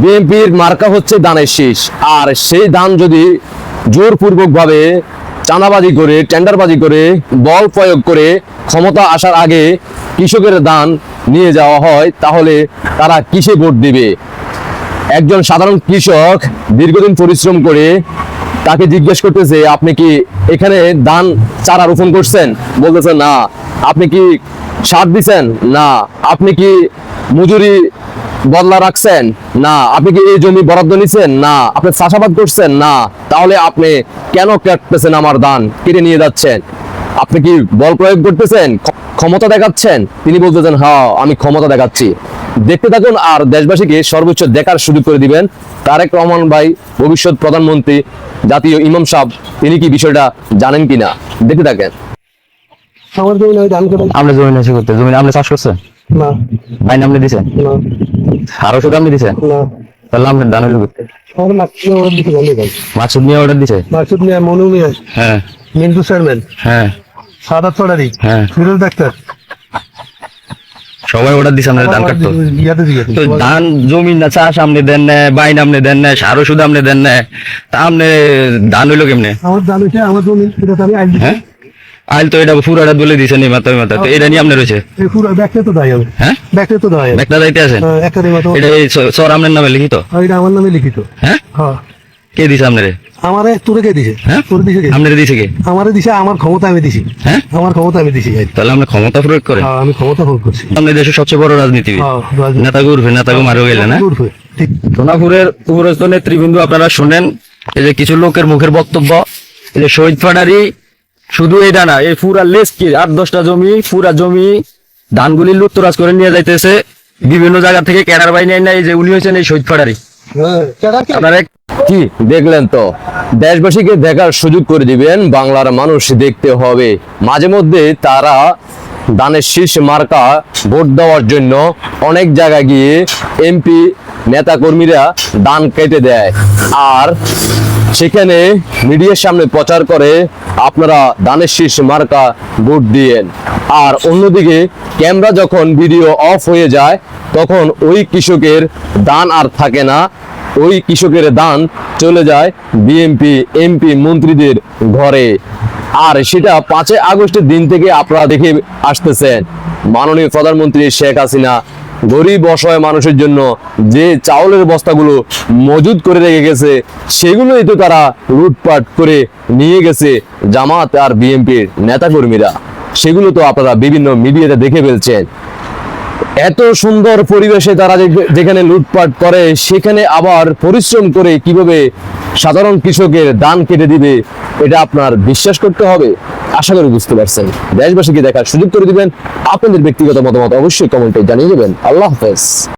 বিএনপির মার্কা হচ্ছে দানের শীষ। আর সেই দান যদি জোরপূর্বক ভাবে চাঁদাবাজি করে, টেন্ডারবাজি করে, বল প্রয়োগ করে ক্ষমতা আসার আগে কৃষকের দান নিয়ে যাওয়া হয়, তাহলে তারা কিসে ভোট দিবে? একজন সাধারণ কৃষক দীর্ঘদিন পরিশ্রম করে তাকে জিজ্ঞেস করতেছে, আপনি কি এখানে ধান চারা রোপণ করছেন? বলতেছে, না। আপনি কি সার দিচ্ছেন না। আপনি কি মজুরি বদলা রাখছেন? না। আপনি কি এই জমি বরাদ্দ নিছেন না। আপনি চাষাবাদ করছেন? না। তাহলে আপনি কেন কাটতেছেন আমার দান কেটে নিয়ে যাচ্ছেন। আপনি কি বল প্রয়োগ করতেছেন? ক্ষমতা দেখাচ্ছেন? তিনি বলতেছেন হ্যাঁ আমি ক্ষমতা দেখাচ্ছি। দেখতে থাকুন আর দেশবাসীকে সর্বোচ্চ দেখার সুযোগ করে দিবেন তারেক রহমান ভাই ভবিষ্যৎ প্রধানমন্ত্রী জাতীয় ইমাম সাহেব তিনি কি বিষয়টা জানেন কিনা? দেখতে থাকেন। আমার জমি নাশি করতে জমি আপনি চাষ করছেন না। আইন আপনি দিছেন? না। আর ওষুধ আপনি দিছেন? না। তাহলে আপনি দান হইল করতে আমার মাছুদ নিয়ে অর্ডার দিছে? নিয়ে মনু হ্যাঁ। মিন্টু চেয়ারম্যান। হ্যাঁ। সাদাত হ্যাঁ। ফিরোজ ডাক্তার। সবাই অর্ডার দিছে আপনার ধান কাটতো। তো ধান জমি না চাষ আপনি দেন না বাইন আপনি দেন না সার ওষুধ আপনি দেন না। তা আপনি ধান হইল কেমনে? আমার দাম হচ্ছে আমার জমি তো আমি আইন হ্যাঁ? আইল তো এটা পুরাটা বলে দিছে নি মাথা মাথা তো এটা নিয়ে আপনি রয়েছে এই পুরো ব্যাগটা তো দেয় আমি হ্যাঁ? ব্যাগটা তো দেয় একটা যাইতে আছেন? একটা মতো এটা এই সর আপনার নামে লিখিত? এটা আমার নামে লিখিত। হ্যাঁ? হ্যাঁ। কে দিছে আপনারে? আমারে তোরে কে দিছে? হ্যাঁ? তোরে দিছে কে? আপনারে দিছে কে? আমারে দিছে আমার ক্ষমতা আমি দিছি। হ্যাঁ? আমার ক্ষমতা আমি দিছি তাহলে আপনি ক্ষমতা প্রয়োগ করেন। হ্যাঁ, আমি ক্ষমতা ভোগ করছি। আমাদের দেশের সবচেয়ে বড় রাজনীতিবিদ। হ্যাঁ, রাজনীতি। নেতাকে উর্ফে নেতাকে মারও গেলেন না? সোনাপুরের উপরস্থ নেতৃবৃন্দ আপনারা শুনেন এই যে কিছু লোকের মুখের বক্তব্য এই যে শহীদ ফাটারি শুধু এটা না এই পুরা লেস কি আট দশটা জমি পুরা জমি ধানগুলি লুত্তরাজ করে নিয়ে যাইতেছে। বিভিন্ন জায়গা থেকে ক্যাডার বাই নেয় না এই যে উনি হয়েছেন এই শহীদ ফাটারি হ্যাঁ কে? আপনারা কি দেখলেন তো? দেশবাসীকে দেখার সুযোগ করে দিবেন বাংলার মানুষ দেখতে হবে। মাঝে মধ্যে তারা দানের শীর্ষ মার্কা ভোট দেওয়ার জন্য অনেক জায়গায় গিয়ে এমপি নেতা কর্মীরা দান কেটে দেয়। আর সেখানে মিডিয়ার সামনে প্রচার করে আপনারা দানের শীর্ষ মার্কা ভোট দিয়েন। আর অন্যদিকে ক্যামেরা যখন ভিডিও অফ হয়ে যায়, তখন ওই কৃষকের দান আর থাকে না। ওই কৃষকের দান চলে যায় বিএমপি, এমপি মন্ত্রীদের ঘরে। আর সেটা পাঁচই আগস্টের দিন থেকে আপনারা দেখে আসতেছেন। মাননীয় প্রধানমন্ত্রী শেখ হাসিনা গরিব অসহায় মানুষের জন্য যে চাউলের বস্তাগুলো মজুদ করে রেখে গেছে, সেগুলোই তো তারা লুটপাট করে নিয়ে গেছে জামাত আর বিএনপির নেতাকর্মীরা। সেগুলো তো আপনারা বিভিন্ন মিডিয়াতে দেখে ফেলছেন। এত সুন্দর পরিবেশে তারা যেখানে লুটপাট করে, সেখানে আবার পরিশ্রম করে কীভাবে সাধারণ কৃষকের দান কেটে দিবে, এটা আপনার বিশ্বাস করতে হবে? আশা করি বুঝতে পারছেন। দেশবাসীকে দেখার সুযোগ করে দিবেন। আপনাদের ব্যক্তিগত মতামত অবশ্যই কমেন্টে জানিয়ে দেবেন। আল্লাহ হাফেজ।